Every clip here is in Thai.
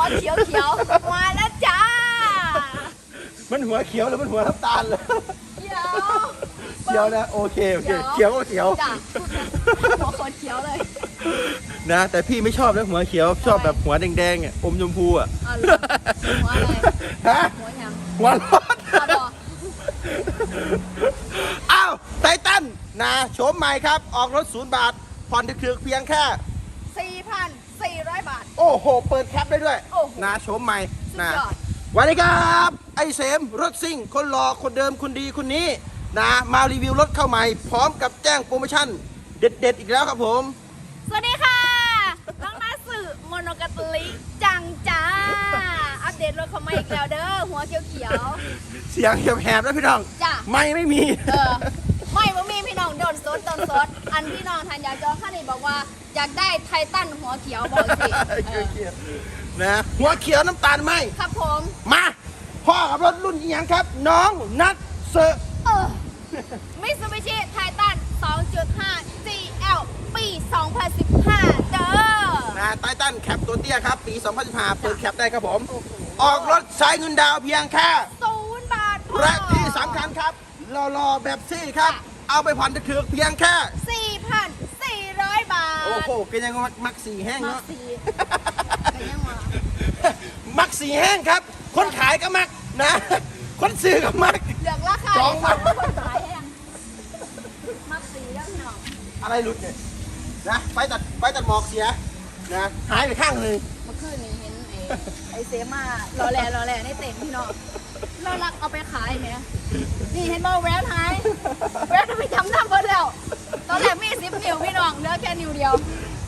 หัวเขียวเขียวๆมาแล้วจ้ามันหัวเขียวหรือมันหัวน้ำตาลเลยเขียว เขียวนะโอเคโอเคเขียวก็เขียว จ้ะหัวคนเขียวเลย นะ แต่พี่ไม่ชอบนะหัวเขียวชอบแบบหัวแดงๆอะอมชมพูอะอ๋อเหรอหัวอะไร ฮะหัวหยังหัวร้อนหัวดอกอ้าวไททันนะโฉมใหม่ครับ ออกรถศูนย์บาทผ่อนถึกๆเพียงแค่ สี่พันสี่ร้อยบาท โอ้โห เปิดแคปได้ด้วยโอ้โหนะโฉมใหม่สุดนะยอดสวัสดีครับ ไอเสมรถซิ่ง คนหล่อคนเดิมคนดีคนนี้นะมารีวิวรถเข้าใหม่ พร้อมกับแจ้งโปรโมชั่น เด็ด ๆ อีกแล้วครับผม สวัสดีค่ะ น้องนาสื่อโมโนกาตลิจังจ้า อัปเดตรถเขามาอีกแล้วเด้อ หัวเขียวเขียวเสียงแหบๆนะพี่น้องๆจ้ะ ไม่ไม่มีเออไม่ว่ามีพี่น้ องโดนซดโดนซดอันพี่น้องทันอยากจองข้านี่บอกว่าอยากได้ไททันหัวเขียวบอกสิเออนะหัวเขียวน้ำตาลไหมครับผมมาพ่อกับรถรุ่นอีหยังครับ น้องนัทเซอร์เออมิซูบิชิไททัน2.5 GL ปี 2015 เด้อนะไททันแคปตัวเตี้ยครับ ปี 2015 เปิดแคปได้ครับผม ออกรถใช้เงินดาวน์เพียงแค่ศูนย์บาทพอและที่สำคัญครับรอๆแบบซี่ครับ เอาไปผ่อนถึกๆเพียงแค่ 4,400 บาทโอ้โหก็ยังมักมักสีแห้งมาเนาะ สีก็ยังมามักสีแห้งครับ คนขายก็มักนะ คนซื้อก็มัก เหลืองราคาจองมาคนขายแห้งมาสีแล้วพี่น้องอะไรหลุดเนี่ยนะไฟตัดไฟตัดหมอกเสียนะหายไปข้างหนึ่งเมื่อคืนนี้เห็นไอ้ไอ้เซมา รอแลรอแลในเต็นท์พี่น้อง เราลักเอาไปขายไหมนี่เห็นบอกแววหายแววไปจำนำเพิ่นแล้ว ตอนแรกมีสิบนิ้วพี่น้องเหลือแค่นิ้วเดียว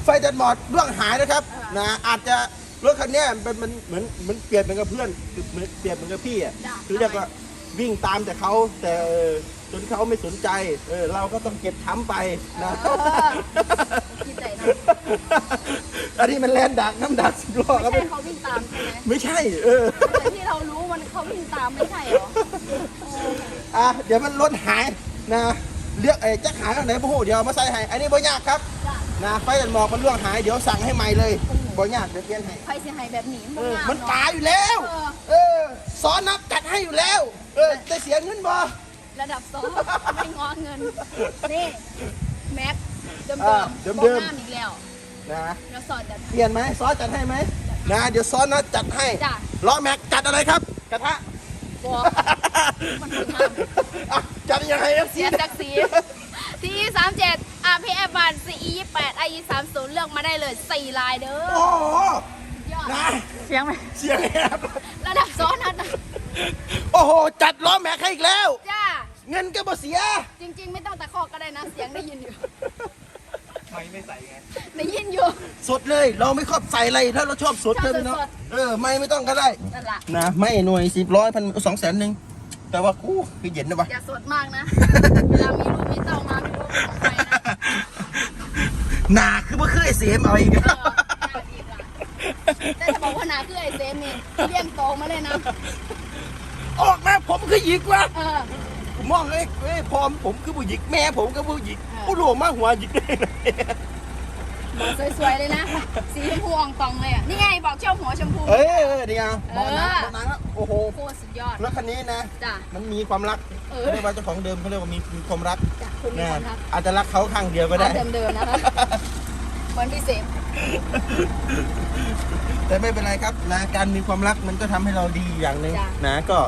ไฟตัดหมอกร่วงหายนะครับอ่านนะอาจจะรถคันเนี้ยมันมันเหมือนเหมือนเปรียบเหมือนกับเพื่อนคือเหมือนเปรียบเหมือนกับพี่อะจ้ะ คือเรียกว่าวิ่งตามแต่เขาแต่เออจนเขาไม่สนใจเออเราก็ต้องเก็บช้ำไปนะ เออคิดใจนะ อันนี้มันแลนดักน้ำดักสิบล้อไม่ครับใช่เขาวิ่งตามใช่ไหมไม่ใช่ เออ แต่ที่เรารู้มันเขาวิ่งตามไม่ใช่เหรอโอ้อะเดี๋ยวมันรถหายนะ เลือกไอ้แจ็คหายข้างไหนโอ้โหเดี๋ยวเอามาใส่ให้ อันนี้บ่ยากครับ จ้ะนะไฟตัดหมอกมันร่วงหายเดี๋ยวสั่งให้ใหม่เลยบ่ยากเดี๋ยวเปลี่ยนให้ใครเสียหายแบบนี้เอองมันเะตายอยู่แล้ว เออเออสอนนับจัดให้อยู่แล้ว เออจะเสียเงินบ่ ระดับสองไม่งอเงิน นี่ แม็ก เดิมอ่าๆเดิมๆบอกหน้าอีกแล้วนะแล้วสอดจัดเปลี่ยนไหมซอสจัดให้ไหมนะ เดี๋ยวซอสนัดจัดให้จ้ะล้อแม็กจัดอะไรครับ กระทะ บอก มันถึงห้ามอะจัดยังไงเอฟเสีซียศักดิ์ศรีทีสามเจ็ด RPF บัน CE ยี่แปด IE สามศูนย์เลือกมาได้เลยสี่ลายเด้อโอ้โหยอดนะเสียงไหมเสียงแหบระดับซ้อนนัดนะโอ้โห จัดล้อแม็กให้อีกแล้ว จ้า เงินก็บ่เสีย จริง ๆ ไม่ต้องตะคอกก็ได้นะ เสียงได้ยินอยู่ ไม่ไม่ใส่ไงได้ยินอยู่ สดเลย เราไม่ชอบใส่อะไรถ้าเราชอบสดชอบเลยพี่เนาะสด เออไม่ไม่ต้องก็ได้ นั่นแหละนะไม่หน่วยสิบร้อยพันสองแสนหนึ่งแต่ว่ากูคือเย็นนะวะ อย่าสดมากนะ เวลามีลูกมีเต้ามาไม่รู้ของใครนะหนาคือว่าคือไอเสียมเอาอีกเออน่าดีละแต่ถ้าบอกว่านาคือไอเซมนี่เลี้ยงโตมาเลยนะ ออกมาผมคือหยิกวะเออ ผมมองเลยเอ้ยพอมผมคือผู้หญิงแม่ผมก็ผู้หญิงเออผู้หลวงมากหัวหยิกได้ไงบอกสวยๆเลยนะ สีชมพูอ่องตองเลยอะ นี่ไงบอกเจ้าหัวชมพู เอ้ยเออเดี๋ยวเอมอองนะมองนะโอ้โหโคตรสุดยอดรถคันนี้นะ จ้ะ มันมีความรักเออเขาเรียกว่าเจ้าของเดิมเขาเรียกว่ามีมีความรักจ้ะคุณมีนะคนทักอาจจะรักเขาข้างเดียวก็ได้เอาเดิมๆนะคะเหมือนพี่เสมแต่ไม่เป็นไรครับนะการมีความรักมันก็ทำให้เราดีอย่างหนึ่งนะก็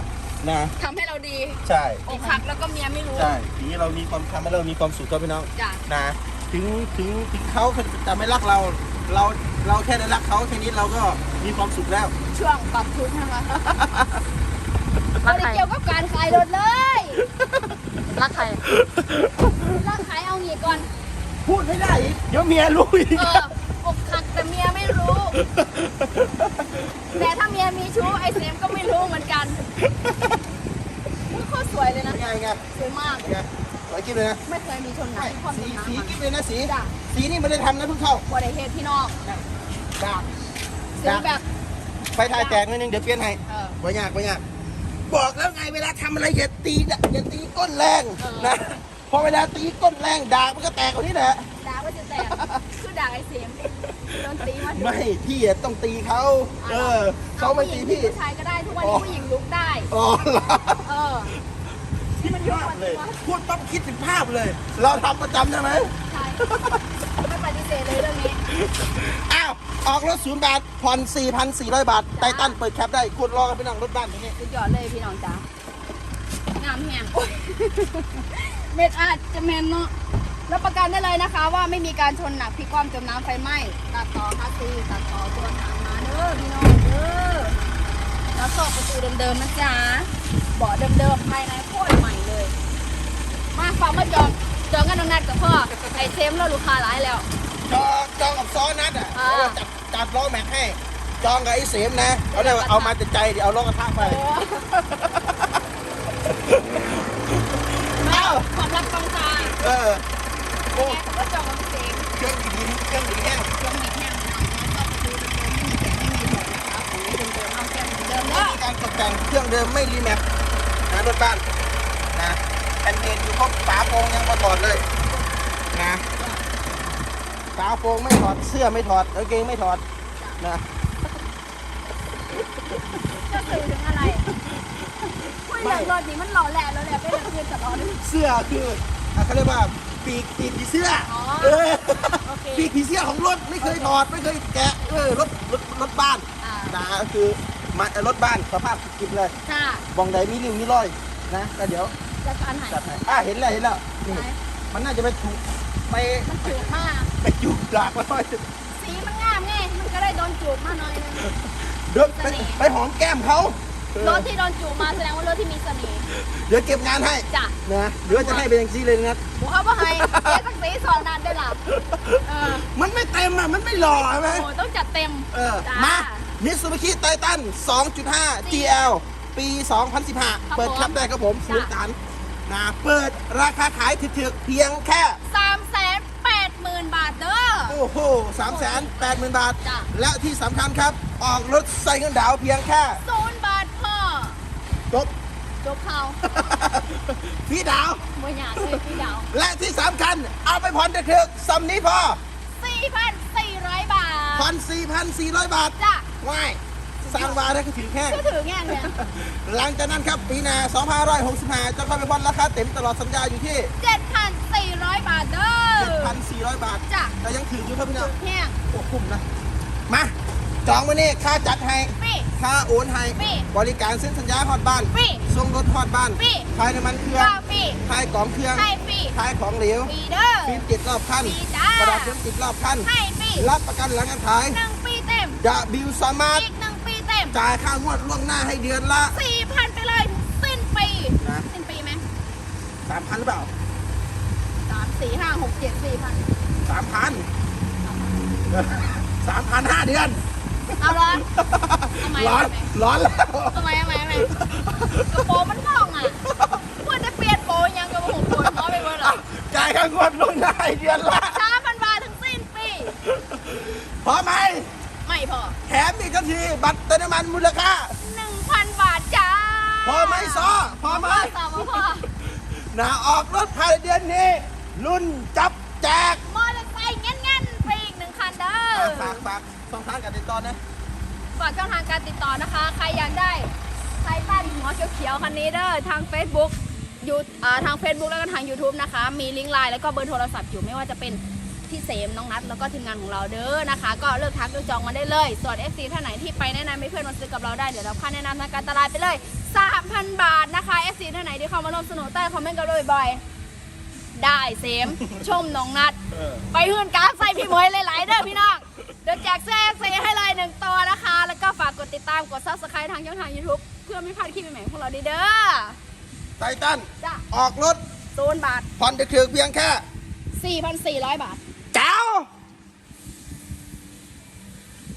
นะทำให้เราดีใช่อกหักแล้วก็เมียไม่รู้ ใช่ทีนี้เรามีความทำให้เรามีความสุขครับพี่น้องจ้ะนะ ถึงถึงถึงเขาจะไม่รักเรา เราเราแค่ได้รักเขาแค่นี้เราก็มีความสุขแล้ว ช่วงปรับทุนใช่ไหมไม่ได้เกี่ยวกับการขายรถเลย รักใครรักขายเอางี้ก่อน พูดไม่ได้อีกเดี๋ยวเมียรู้อีกเอออกหักแต่เมียไม่รู้ แต่ถ้าเมียมีชู้ไอเซมก็ไม่รู้เหมือนกันอุ๊ยโคตรสวยเลยนะไงไงสวยมาก ไงสวยกิ๊บเลยนะไม่เคยมีชนไหนความสีสวยงามสีอะกิ๊บเลยนะสีจ้ะสีนี่ไม่ได้ทำนะเพิ่งเข้าบริเฮดพี่น้องดาบสีแบบไฟทายแตกนิดนึงเดี๋ยวเปลี่ยนให้เออไม่ยากไม่ยาก บอกแล้วไงเวลาทำอะไรอย่าตีนะอย่าตีก้นแรงเออนะพอเวลาตีก้นแรงดาบมันก็แตกกว่านี้แหละด่าว่าจะแตกคือด่าไอเซม โดนตีมาดูไม่พี่อะต้องตีเขาเออเขาไม่ตีพี่ ผู้ชายก็ได้ทุกวันนี้ผู้หญิงลุกได้ อ๋อเหรอเออนี่มันยกภาพวันเลยตัวพูดปั๊บคิดถึงภาพเลย เราทำประจำใช่ไหมใช่ไม่ปฏิเสธเลยเรื่องนี้ อ้าว ออกรถศูนย์บาทผ่อน4,400 บาท ไททันเปิดแคปได้คุณรอกันไปนั่งรถบ้านตรงนี้ สุดยอดเลยพี่น้องจ๋างามแหงโอ้ยเม็ดอาจจะแมนเนาะ รับประกันได้เลยนะคะ ว่าไม่มีการชนหนักพลิกคว่ำจมน้ำไฟไหม้ตัดต่อคัสซีตัดต่อตัวหางมาเด้อพี่น้องเด้อแล้วโซ่ประตูเดิมๆนะจ๊ะเบาะเดิมๆภายในโคตรใหม่เลย มาฟังมาจองจองกันน้องนัดกับพ่อไอเซมแล้วลูกค้าหลายแล้ว จองจองกับซ้อนัดอะอ่าเออจัดจัดล้อแม็กให้ จองกับไอ้เสมนะเอาเลยว่าเอามาแต่ใจเดี๋ยวเอาล้อกระทะไปโอ้ไม่ความรักกองตาเออ โอ้แม่ผมก็จองกับพี่เซมเครื่องดีๆเครื่องดีแห้งเครื่องมีแห้งหน่อยนะชอบประตูเดิมๆไม่มีแกะไม่มีหมดนะคะของนี้เดิมๆเอาแค่เดิมๆไม่เด้อมีการตกแต่งเครื่องเดิมไม่รีแมปนะรถบ้านนะแอนเดนอยู่ครบฝาโปรงยังมาถอดเลยนะฝาโปรงไม่ถอดเสื้อไม่ถอดกางเกงไม่ถอดนะจะสื่อถึงอะไรคุยเรื่องรถนี่มันหล่อแหละหล่อแหละไม่เรื่องเงินกับเราด้วยเสื้อคืออะเขาเรียกว่า ปีกปีกผีเสื้อออเออโอเคปีกผีเสื้อของรถไม่เคยถอดไม่เคยแกะเออรถรถรถบ้านอ่านะก็คือมาเอ่อรถบ้านสภาพกิบเลยค่ะบองใดมีริ้วมีรอยนะก็เดี๋ยวจะการหายจัดให้อะเห็นแล้วเห็นแล้วนี่มันน่าจะไปถูกไปมันจูบมากไปจูบดากมาหน่อยสีมันงามไงมันก็ได้โดนจูบมาหน่อยนึง เดี๋ยวไปไปหอมแก้มเขาเออ รถที่โดนจูบมาแสดงว่ารถที่มีเสน่ห์เดี๋ยวเก็บงานให้จ้ะนะเดี๋ยวจะให้เป็นอย่างซีเลยนะบุเขาบอกให้เจ๊สักสีสองนานด้วยล่ะเออมันไม่เต็มอะมันไม่หล่อใช่ไหมโอ้ต้องจัดเต็มเออจ้ามามิตซูบิชิไททัน2.5 GL ปี 2015 เปิดครับได้ครับผมจ้ะศูนย์ตันนะเปิดราคาขายถึกๆเพียงแค่สามแสนแปดหมื่นบาทเด้อโอ้โห3 8 0 0 0 0 บาทจ้ะและที่สำคัญครับ ออกรถใส่เงินดาวเพียงแค่ศูนย์บาทพ่อ จบ จบเขาพี่ดาวไม่อยากเลยพี่ดาวและที่สำคัญ เอาไปผ่อนถึกๆสำนี้พอสี่พันสี่ร้อยบาทผ่อน4,400 บาทจ้ะง่ายสร้างวาได้ก็ถือแค่ก็ถือแง่เนี่ยหลังจากนั้นครับปีหน้า2565จะเข้าไปผ่อนราคาเต็มตลอดสัญญาอยู่ที่เจ็ดพันสี่ร้อยบาทเด้อ7,400 บาทจ้ะแต่ยังถืออยู่ครับพี่น้องแห้งโอ้คุ้มนะ มา จองวันนี้ค่าจัดให้ ฟรี ค่าโอนให้ ฟรีบริการเส้นสัญญาฮอดบ้านฟรีส่งรถฮอดบ้านฟรี ขายน้ำมันเครื่องก็ฟรีขายกล่องเครื่องให้ฟรีขายของเหลวฟรีเด้อ ฟิล์มติดรอบคันฟรีจ้า กระดาษฟิล์มติดรอบคันให้ฟรีรับประกันหลังการขายหนึ่งปีเต็ม จะบิวสามารถอีกหนึ่งปีเต็มจ่ายค่างวดล่วงหน้าให้เดือนละ สี่พันไปเลย สิ้นปีนะ สิ้นปีไหม3,000หรือเปล่าสามสี่ห้าหกเจ็ดสี่พัน3,000 3,000ห้าเดือน เอาร้อนทำไมร้อน ร้อนแล้วทำไมทำไมทำไมกระโปรงมันพองอะควรจะเปลี่ยนโปรยังกระโปรงปวดเพราะไปเมื่อไหร่จ่ายค่างวดล่วงหน้าให้เดือนละช้าพันบาทถึงสิ้นปี พอไหม ไม่พอ แถมอีกทันทีบัตรเติมน้ำมันมูลค่าหนึ่งพันบาทจ้า พอไหมซอพอไหมพ่อสาวพ่อนะออกรถภายในเดือนนี้ รุ่นจับแจกมอเตอร์ไซค์เงี้ยๆไปอีกหนึ่งคันเด้อฝากฝาก ช่องทางการติดต่อนะฝากช่องทางการติดต่อนะคะ ใครอยากได้ไททันหัวเขียวๆคันนี้เด้อทาง Facebook ยูอ่าทาง Facebook แล้วก็ทาง YouTube นะคะ มีลิงก์ไลน์แล้วก็เบอร์โทรศัพท์อยู่ไม่ว่าจะเป็นพี่เสมน้องนัทแล้วก็ทีมงานของเราเด้อนะคะ ก็เลือกทักเลือกจองมาได้เลย ส่วน FC ท่านไหนที่ไปแนะนำให้เพื่อนมาซื้อกับเราได้เดี๋ยวเราค่าแนะนำทางการตลาดไปเลย 3,000 บาทนะคะ FC ท่านไหนที่เข้ามาร่วมสนุกใต้คอมเมนต์กันเลยบ่อยๆได้เสม ชมน้องนัทไปหื่นกาใส่พี่เหมย กดติดตามกด subscribe ทางช่องทาง YouTube เพื่อไม่พลาดคลิปใหม่ๆของเราดีเด้อไททัน จ้ะออกรถศูนย์บาท ผ่อนถึกๆเพียงแค่ 4,400 บาท